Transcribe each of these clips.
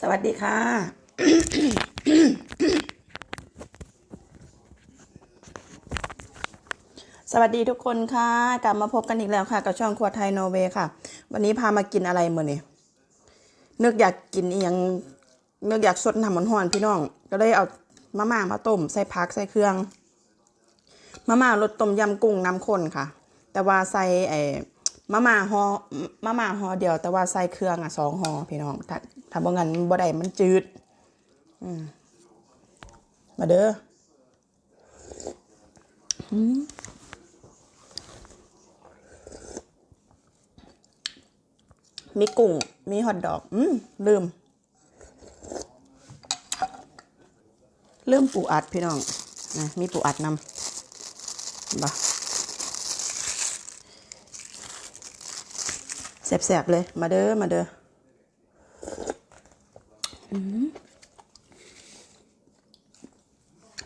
สวัสดีค่ะ สวัสดีทุกคนค่ะ กลับมาพบกันอีกแล้วค่ะ กับช่องครัวไทยโนเวค่ะ วันนี้พามากินอะไรมื่อนี่นึกอยากกินอีหยังนึกอยากสดน้ำมันห่อนพี่น้อง ก็เลยเอามาม่ามาต้มใส่ผักใส่เครื่องมาม่ารสต้มยำกุ้งน้ำข้นค่ะ แต่ว่าใส่ไอ มาม่าหอมาม่าหอเดียว แต่ว่าใส่เครื่องอะสองหอพี่น้องถ้าถ้าบ่งั้นบ่ได้มันจืด อืมมาเด้ออืมมีกุ้ง มีฮอทดอก อืมลืม ลืมปูอัดพี่น้องนะมีปูอัดนำบ่ แสบๆเลย มาเด้อ มาเด้อ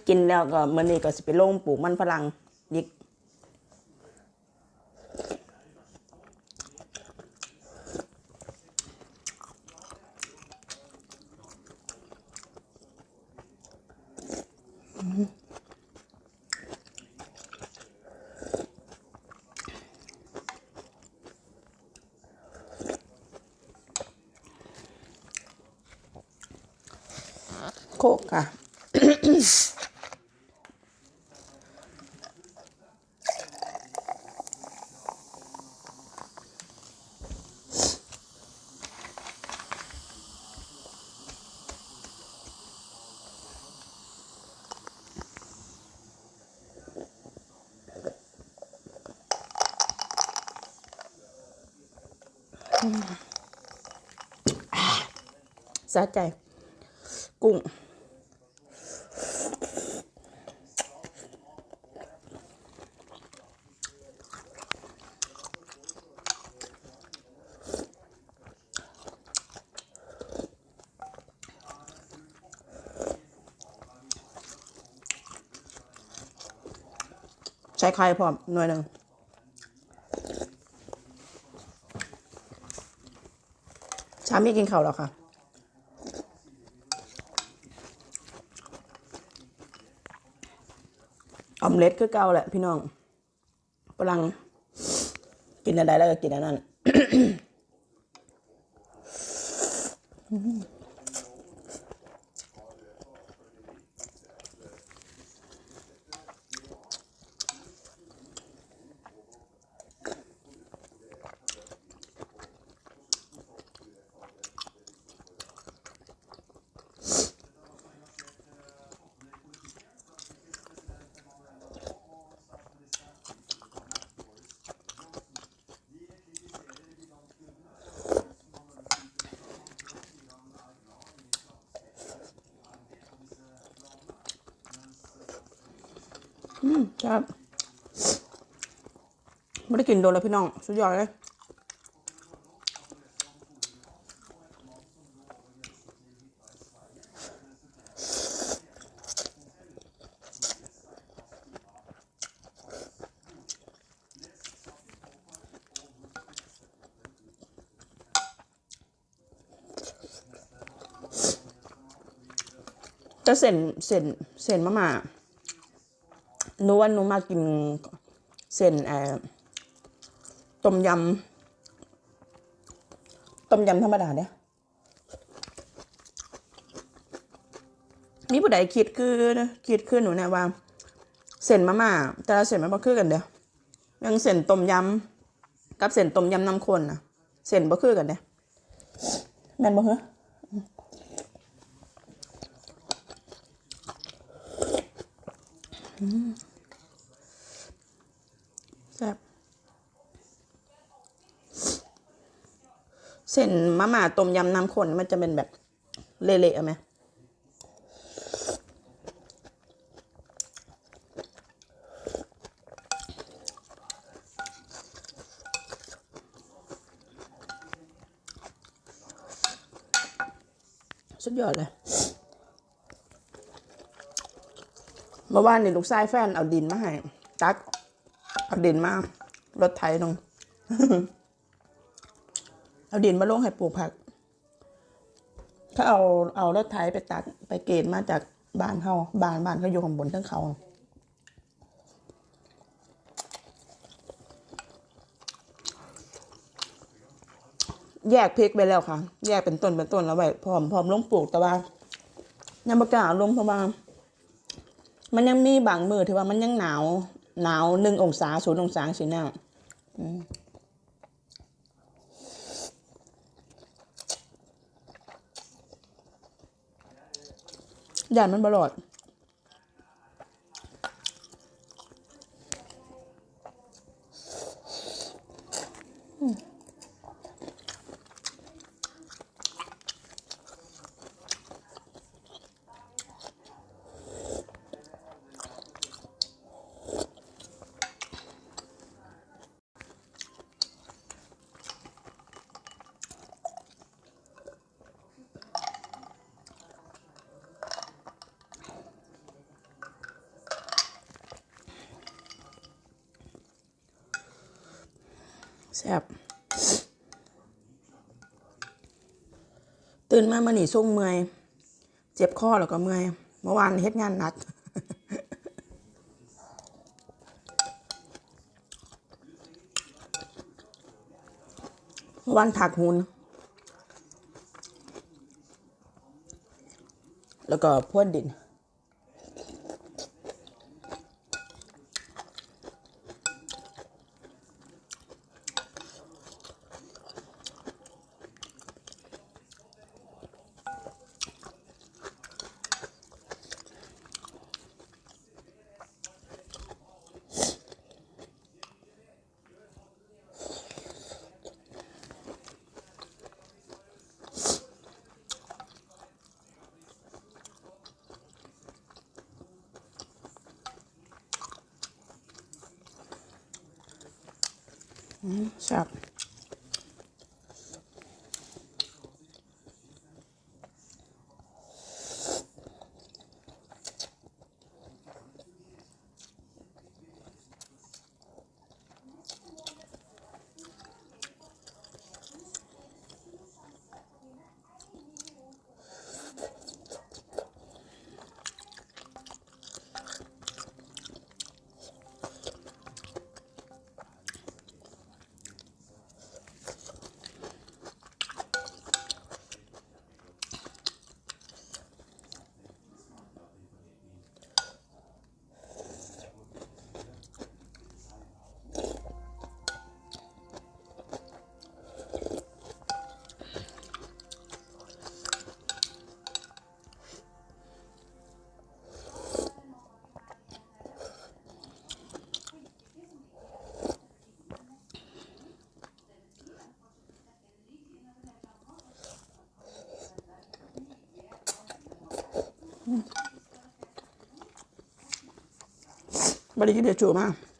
กินแล้วก็เมื่อนี้ก็สิไปลงปลูกมันฝรั่งยิก โคกค่ะ ใช้ไข่พร้อมหน่วยหนึ่งชามีกินข้าวแล้วค่ะ ออมเล็ตคือเก่าแหละพี่น้องฝรั่งกินอะไรแล้วก็กินอันนั้น อืมครับไม่ได้กินโดนแล้วพี่น้อง สุดยอดเลยจะเส้นเส้นเส้นมะม่า หนูว่าหนูมากินเส้นต้มยำต้มยำธรรมดาเนี่ยมีผู้ใดคิดคือคิดคือหนูนี่ว่าเส้นมะม่าแต่ละเส้นมันบ่คือกันเด้อยังเส้นต้มยำกับเส้นต้มยำน้ำข้นนะเส้นบ่คือกันเด้อแม่นบ่เหรอแเส้นมะม่าต้มยำน้ำข้นมันจะเป็นแบบเละๆอะไหมสุดยอดเลยเมื่อวานนี่ลูกชายแฟนเอาดินมาให้ ตัก เอาดินมา รถไถลง เอาดินมาลงให้ปลูกผักเขาเอาเอารถไถไปตัดไปเกณฑ์มาจากบ้านเขาบ้านบ้านเขาอยู่ข้างบนทั้งเขาแยกพริกไปแล้วค่ะ แยกเป็นต้นเป็นต้นแล้วไว้พร้อมพร้อมลงปลูกแต่ว่ายังประกาศลงเพราะว่ามันยังมีบางมือที่ว่ามันยังหนาว หนาวหนึ่งองศาศูนย์องศาสินะอืม ย่านมันบลอด แซ่บตื่นมามาหนีส่งเมื่อย เจ็บคอแล้วก็เมื่อย เมื่อวานเฮ็ดงานหนักเมื่อวานถักหุน แล้วก็พ่นดิน แซ่ บบริกินเดือดจูมาก แ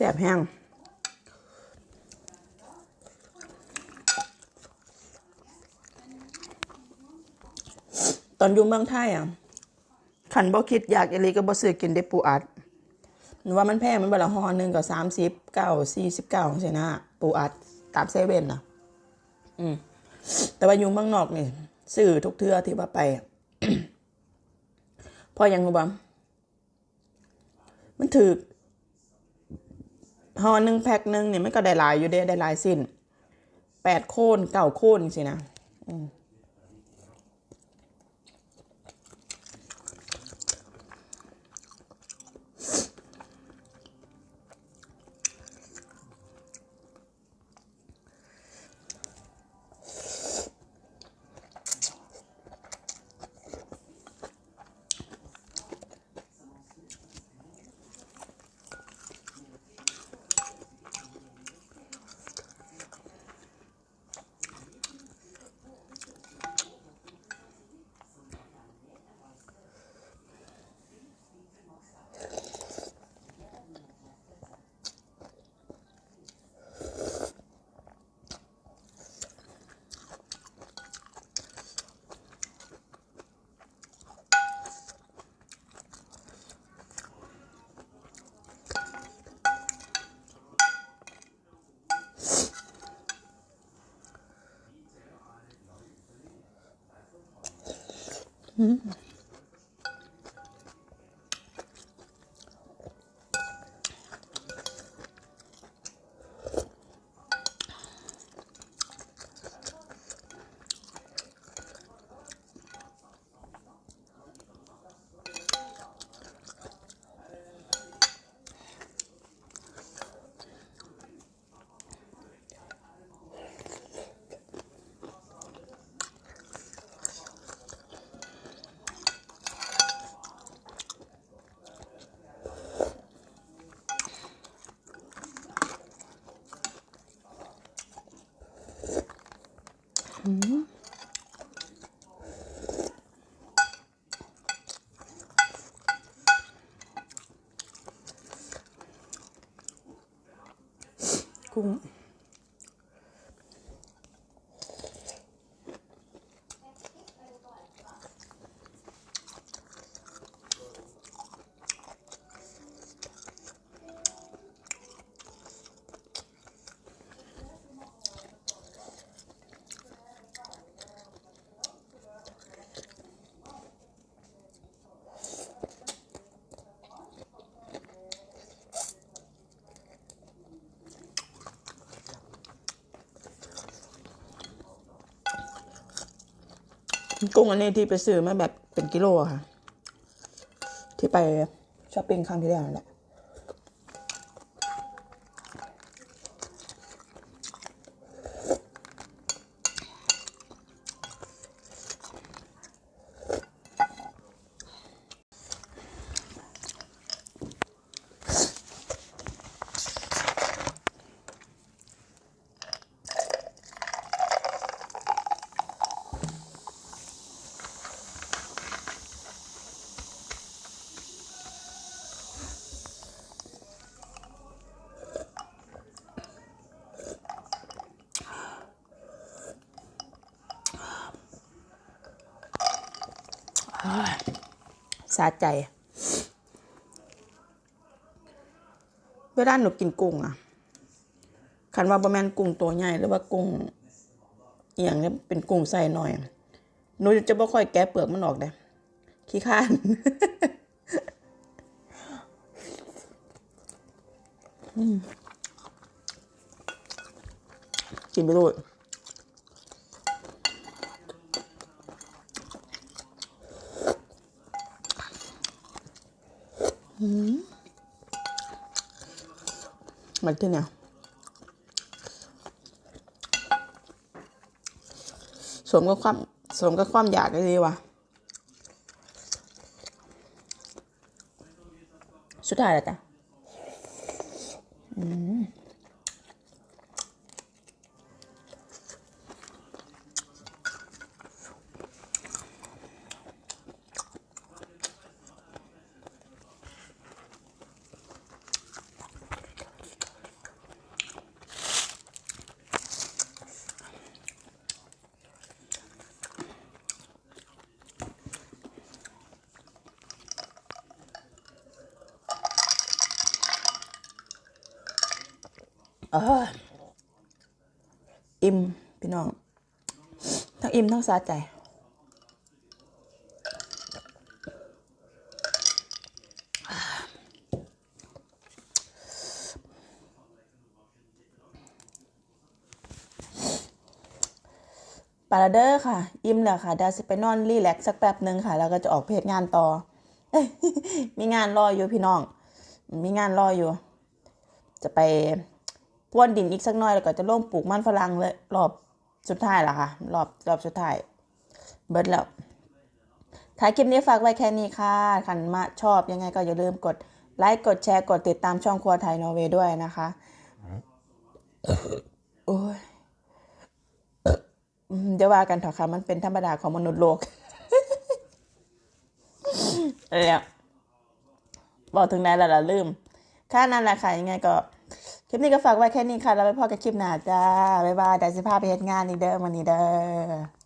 สบแห้งตอนอยู่เมืองไทยอะขันบ่คิดอยากอีหลีก็บ่ซื้อกินได้ปูอัดว่ามันแพงมันบละหอหนึ่งก็สามสิบเก้าสี่สิบเก้าใช่นะปูอัดตามเซเว่นนะอืมแต่ว่าอยู่เมืองนอกนี่ซื้อทุกเทื่อที่ว่าไปอะพอยังรู้บ่มันถือ ห่อหนึ่งแพ็คหนึ่งเนี่ยมันก็ได้หลายอยู่เด้ได้หลายสิ้นแปดโคนเก้าโคนสินะอืม กุ้ ง กุ้งอันนี้ที่ไปซื้อมาแบบเป็นกิโลอะค่ะ ที่ไปช้อปปิ้งครั้งที่แล้วแหละ สาใจ เวลาหนูกินกุ้งอะคันว่าบะแมนกุ้งตัวใหญ่หรือว่ากุ้งเอหย่างเนี้ยเป็นกุ้งใส่หน่อยหนูจะไม่ค่อยแกะเปลือกมันออกเลยขี้ข้านกินไปด้วย มันที่เนี่ยสมกับความสมกับความอยากเลยดีว่ะ สุดท้ายแล้วจ้ะอืม เอออิ่มพี่น้อง ทั้งอิ่มทั้งสาใจ ปาราเดอร์ค่ะ อิ่มแล้วค่ะดาสิไปนอนรีแลกซ์สักแป๊บหนึ่งค่ะ แล้วก็จะออกเพจงานต่อ มีงานรออยู่พี่น้อง มีงานรออยู่ จะไป พรวนดินอีกสักหน่อยแล้วก็จะลงปลูกมันฝรั่งเลยรอบสุดท้ายละค่ะรอบรอบสุดท้ายเบิดแล้วท้ายคลิปนี้ฝากไว้แค่นี้ค่ะคันมาชอบยังไงก็อย่าลืมกดไลค์กดแชร์กดติดตามช่องครัวไทยนอร์เวย์ด้วยนะคะโอ้ยเดี๋ยวว่ากันเถอะค่ะ มันเป็นธรรมดาของมนุษย์โลกแล้วบอกถึงไหนแล้วล่ะลืม ค่านั้นแหละค่ะ ยังไงก็ คลิปนี้ก็ฝากไว้แค่นี้ค่ะแล้วไปพอกับคลิปหน้าจ้า บ๊ายบายแต่สิพาไปเฮ็ดงานอีกเด้อวันนี้เด้อ